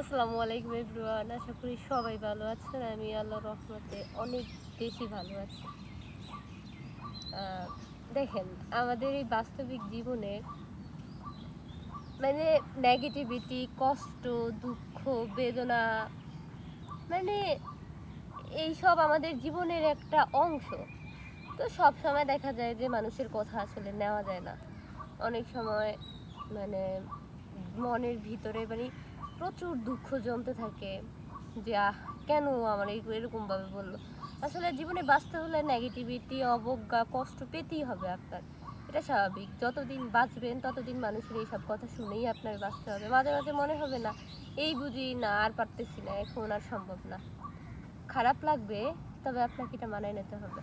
আসসালামু আলাইকুম এভরিওয়ান, আশা করি সবাই ভালো আছেন। আমি আল্লাহ রহমতে অনেক বেশি ভালো আছি। দেখেন, আমাদের এই বাস্তবিক জীবনে মানে নেগেটিভিটি কষ্ট, দুঃখ, বেদনা মানে এইসব আমাদের জীবনের একটা অংশ। তো সব সময় দেখা যায় যে মানুষের কথা আসলে নেওয়া যায় না। অনেক সময় মানে মনের ভিতরে মানে প্রচুর দুঃখ জমতে থাকে যে, আহ, কেন আমার এই এরকম ভাবে বলল। আসলে জীবনে বাঁচতে হলে নেগেটিভিটি অবজ্ঞা, কষ্ট পেতেই হবে আপনার। এটা স্বাভাবিক। যতদিন বাঁচবেন, ততদিন মানুষের এইসব কথা শুনেই আপনার বাঁচতে হবে। মাঝে মাঝে মনে হবে না, এই বুঝি না, আর পারতেছি না, এখন আর সম্ভব না। খারাপ লাগবে, তবে আপনাকে এটা মানায় নিতে হবে।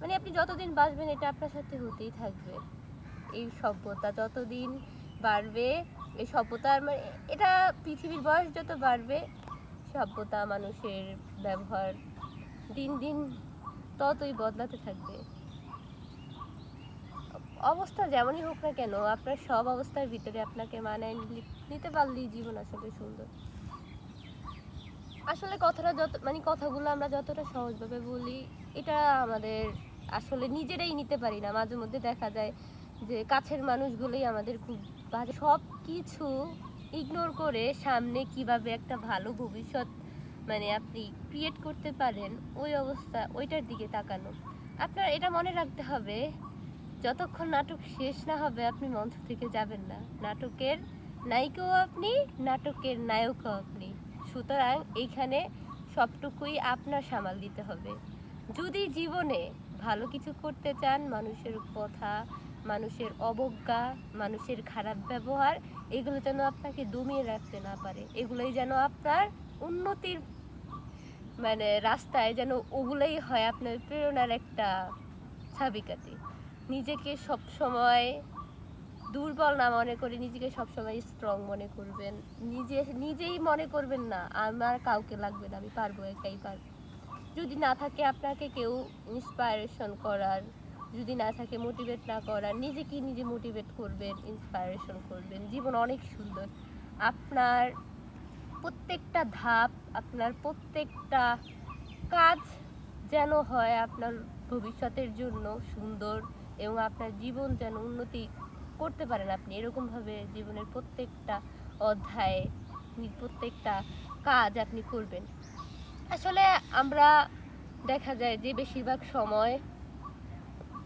মানে আপনি যতদিন বাঁচবেন, এটা আপনার সাথে হতেই থাকবে। এই সভ্যতা যতদিন বাড়বে এই সভ্যতার মানে এটা পৃথিবীর বয়স যত বাড়বে, সভ্যতা মানুষের ব্যবহার দিন দিন ততই বদলাতে থাকবে। অবস্থা যেমনই হোক না কেন, আপনার সব অবস্থার ভিতরে আপনাকে মানায় নিতে পারলেই জীবন আসলে সুন্দর। আসলে কথাটা যত মানে কথাগুলো আমরা যতটা সহজভাবে বলি, এটা আমাদের আসলে নিজেরাই নিতে পারি না। মাঝে মধ্যে দেখা যায় যে কাছের মানুষগুলোই আমাদের খুব বাজে। সব কিছু ইগনোর করে সামনে কীভাবে একটা ভালো ভবিষ্যৎ মানে আপনি ক্রিয়েট করতে পারেন, ওই অবস্থা, ওইটার দিকে তাকানো। আপনার এটা মনে রাখতে হবে, যতক্ষণ নাটক শেষ না হবে, আপনি মঞ্চ থেকে যাবেন না। নাটকের নায়িকাও আপনি, নাটকের নায়কও আপনি। সুতরাং এইখানে সবটুকুই আপনার সামাল দিতে হবে। যদি জীবনে ভালো কিছু করতে চান, মানুষের কথা মানুষের অবজ্ঞা, মানুষের খারাপ ব্যবহার, এগুলো যেন আপনাকে দমিয়ে রাখতে না পারে। এগুলোই যেন আপনার উন্নতির মানে রাস্তায় যেন ওগুলোই হয় আপনার প্রেরণার একটা চাবিকাঠি। নিজেকে সব সময় দুর্বল না মনে করে নিজেকে সবসময় স্ট্রং মনে করবেন। নিজে, নিজেই মনে করবেন না, আমার কাউকে লাগবে না, আমি পারব, একাই পারব। যদি না থাকে আপনাকে কেউ ইন্সপায়ারেশন করার যদি না থাকে মোটিভেট না করার নিজেকে নিজে মোটিভেট করবেন ইন্সপায়ারেশন করবেন। জীবন অনেক সুন্দর। আপনার প্রত্যেকটা ধাপ, আপনার প্রত্যেকটা কাজ যেন হয় আপনার ভবিষ্যতের জন্য সুন্দর এবং আপনার জীবন যেন উন্নতি করতে পারেন আপনি। এরকমভাবে জীবনের প্রত্যেকটা অধ্যায়ে, প্রত্যেকটা কাজ আপনি করবেন। আসলে আমরা দেখা যায় যে বেশিরভাগ সময়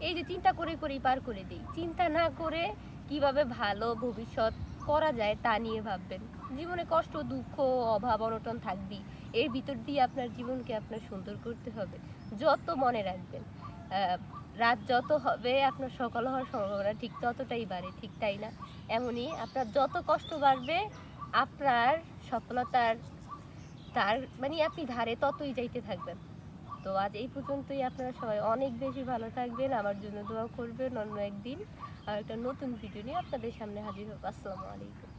এই যে চিন্তা করে করেই পার করে দিই। চিন্তা না করে কীভাবে ভালো ভবিষ্যৎ করা যায় তা নিয়ে ভাববেন। জীবনে কষ্ট, দুঃখ, অভাব, অনটন থাকবেই। এর ভিতর দিয়ে আপনার জীবনকে আপনার সুন্দর করতে হবে। যত মনে রাখবেন রাত যত হবে, আপনার সকাল হওয়ার সম্ভাবনা ঠিক ততটাই বাড়ে, ঠিক তাই না? এমনই আপনার যত কষ্ট বাড়বে, আপনার সফলতার, তার মানে আপনি ধারে ততই যাইতে থাকবেন। তো আজ এই পর্যন্তই আপনারা সবাই অনেক বেশি ভালো থাকবেন। আমার জন্য দোয়া করবেন অন্য একদিন। আর একটা নতুন ভিডিও নিয়ে আপনাদের সামনে হাজির হব। আসসালামু আলাইকুম।